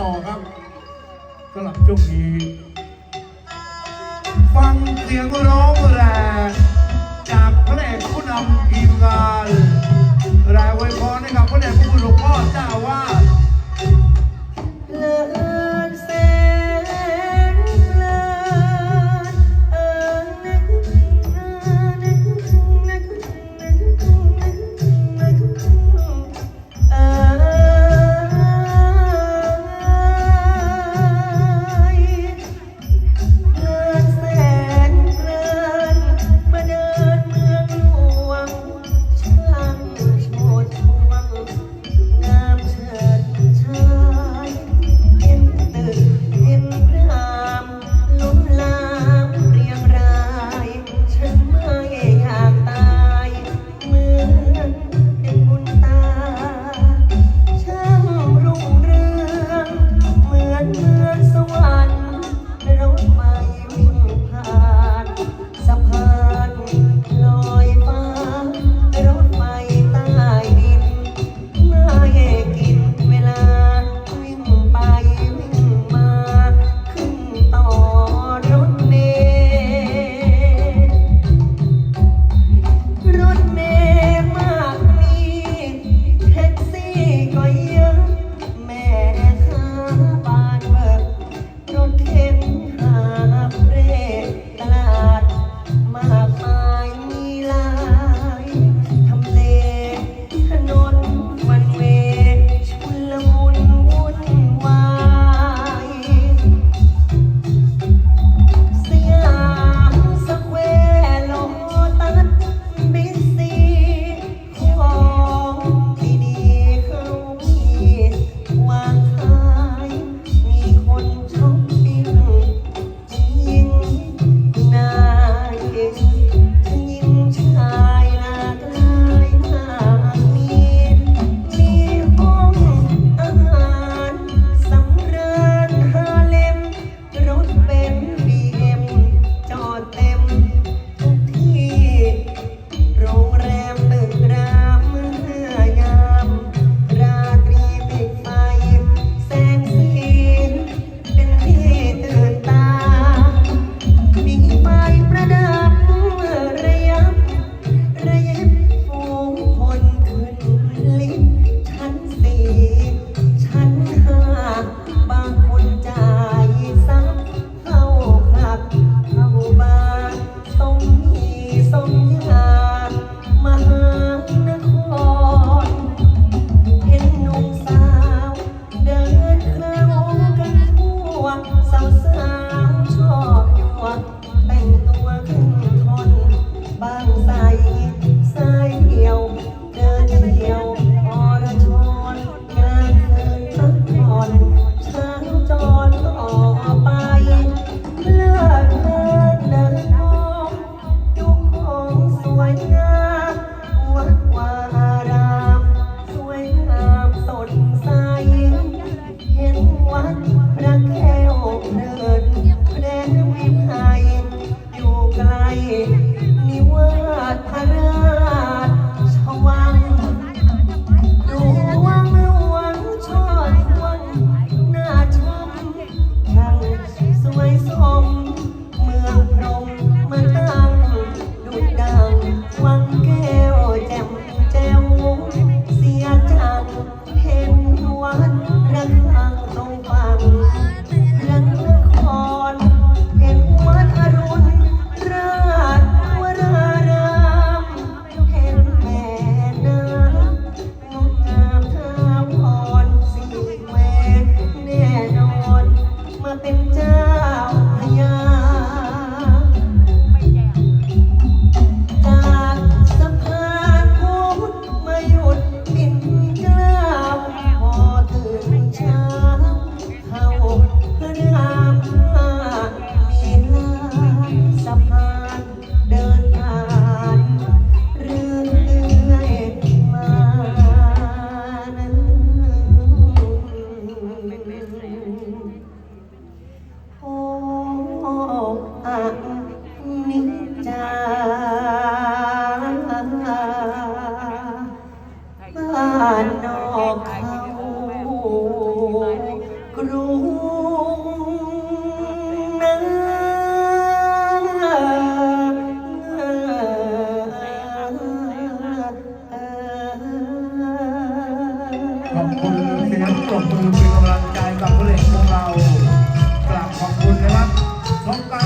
ต่อครับสำหรับช่วงนี้ฟังเสียงร้องแรงจากพระเอกผู้นำทีมงาน manhã. คุณเสียงปรบมือเป็นกำลังใจกับผู้ล่นของเรากราบขอบคุณนะครับน้องกาน